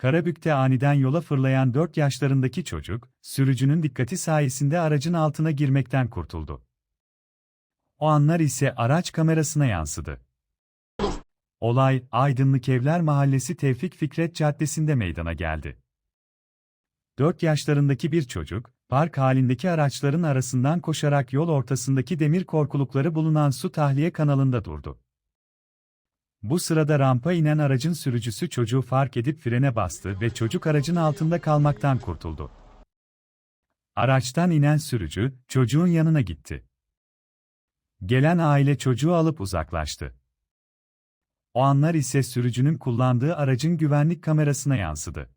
Karabük'te aniden yola fırlayan 4 yaşlarındaki çocuk, sürücünün dikkati sayesinde aracın altına girmekten kurtuldu. O anlar ise araç kamerasına yansıdı. Olay, Aydınlık Evler Mahallesi Tevfik Fikret Caddesi'nde meydana geldi. 4 yaşlarındaki bir çocuk, park halindeki araçların arasından koşarak yol ortasındaki demir korkulukları bulunan su tahliye kanalında durdu. Bu sırada rampa inen aracın sürücüsü çocuğu fark edip frene bastı ve çocuk aracın altında kalmaktan kurtuldu. Araçtan inen sürücü, çocuğun yanına gitti. Gelen aile çocuğu alıp uzaklaştı. O anlar ise sürücünün kullandığı aracın güvenlik kamerasına yansıdı.